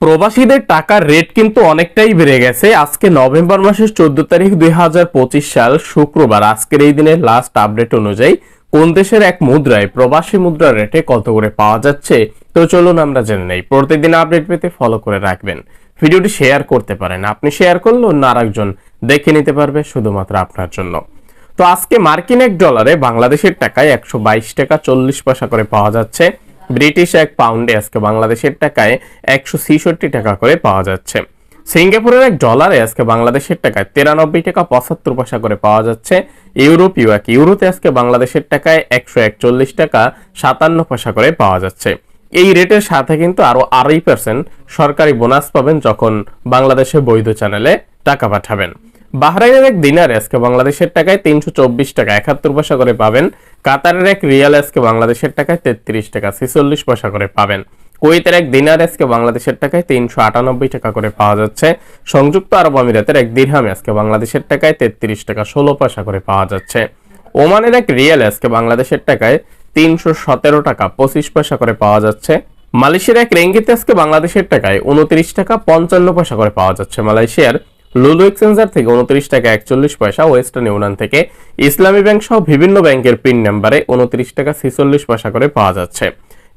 প্রবাসীদের টাকার রেট কিন্তু অনেকটাই বেড়ে গেছে। আজকে নভেম্বর মাসের চোদ্দ তারিখ দুই হাজার পঁচিশ সাল শুক্রবার। আজকের এই দিনের লাস্ট আপডেট অনুযায়ী কোন দেশের এক মুদ্রায় প্রবাসী মুদ্রার রেটে কত করে পাওয়া যাচ্ছে? তো চলুন আমরা জেনে নেই। প্রতিদিন আপডেট পেতে ফলো করে রাখবেন। ভিডিওটি শেয়ার করতে পারেন। আপনি শেয়ার করলে অন্য আরেকজন দেখে নিতে পারবে শুধুমাত্র আপনার জন্য। তো আজকে মার্কিন এক ডলারে বাংলাদেশের টাকায় একশো বাইশ টাকা চল্লিশ পয়সা করে পাওয়া যাচ্ছে। ব্রিটিশ এক পাউন্ডে আজকে বাংলাদেশের টাকায় একশো টাকা করে পাওয়া যাচ্ছে। সিঙ্গাপুরের এক ডলারে আজকে বাংলাদেশের টাকায় তিরানব্বই টাকা পঁচাত্তর পয়সা করে পাওয়া যাচ্ছে। ইউরোপীয় এক ইউরোতে আজকে বাংলাদেশের টাকায় একশো একচল্লিশ টাকা সাতান্ন পয়সা করে পাওয়া যাচ্ছে। এই রেটের সাথে কিন্তু আরও আড়াই পার্সেন্ট সরকারি বোনাস পাবেন যখন বাংলাদেশে বৈধ চ্যানেলে টাকা পাঠাবেন। বাহরাইনের এক দিনারে আজকে বাংলাদেশের টাকায় তিনশো চব্বিশ টাকা একাত্তর পয়সা করে পাবেন। কাতারের এক রিয়াল আজকে বাংলাদেশের টাকায় তেত্রিশ টাকা, ছেচল্লিশ পয়সা করে পাবেন। কুয়েতের এক দিনার আজকে বাংলাদেশের টাকায় তিনশো আটানব্বই টাকা করে পাওয়া যাচ্ছে। সংযুক্ত আরব আমিরাতের এক দিরহাম আজকে বাংলাদেশের টাকায় তেত্রিশ টাকা, ষোলো পয়সা করে পাওয়া যাচ্ছে। ওমানের এক রিয়াল আজকে বাংলাদেশের টাকায় তিনশো সতেরো টাকা, পঁচিশ পয়সা করে পাওয়া যাচ্ছে। মালয়েশিয়ার এক রেঙ্গিতে আজকে বাংলাদেশের টাকায় উনত্রিশ টাকা, পঞ্চান্ন পয়সা করে পাওয়া যাচ্ছে মালয়েশিয়ার লুলু এক্সচেঞ্জার থেকে উনত্রিশ টাকা একচল্লিশ পয়সা, ওয়েস্টার্ন ইউনিয়ন থেকে ইসলামী ব্যাংক সহ বিভিন্ন ব্যাংকের পিন নাম্বারে উনত্রিশ টাকা ছেচল্লিশ পয়সা করে পাওয়া যাচ্ছে।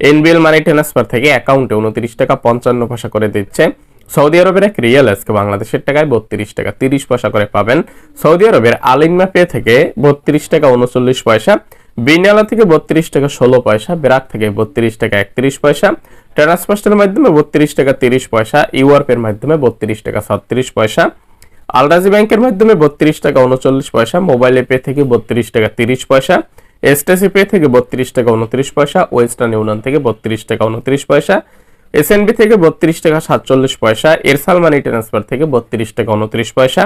এনবিএল মানি ট্রান্সফার থেকে অ্যাকাউন্টে উনত্রিশ টাকা পঞ্চান্ন পয়সা করে দিচ্ছে। সৌদি আরবের এক রিয়েল আজকে বাংলাদেশের টাকায় বত্রিশ টাকা তিরিশ পয়সা করে পাবেন। সৌদি আরবের আলিনমা পে থেকে বত্রিশ টাকা উনচল্লিশ পয়সা বিনিয়ালা থেকে বত্রিশ টাকা ষোলো পয়সা, বেরাক থেকে বত্রিশ টাকা একত্রিশ পয়সা ট্রান্সফার্স্টের মাধ্যমে বত্রিশ টাকা তিরিশ পয়সা ইউআরপের মাধ্যমে বত্রিশ টাকা ছত্রিশ পয়সা আলরাজি ব্যাংকের মাধ্যমে বত্রিশ টাকা উনচল্লিশ পয়সা, মোবাইল পে থেকে বত্রিশ টাকা তিরিশ পয়সা, এসটিসি পে থেকে বত্রিশ টাকা উনত্রিশ পয়সা, ওয়েস্টার্ন ইউনিয়ন থেকে বত্রিশ টাকা উনত্রিশ পয়সা, এসএনবি থেকে বত্রিশ টাকা সাতচল্লিশ পয়সা এরসাল মানি ট্রান্সফার থেকে বত্রিশ টাকা উনত্রিশ পয়সা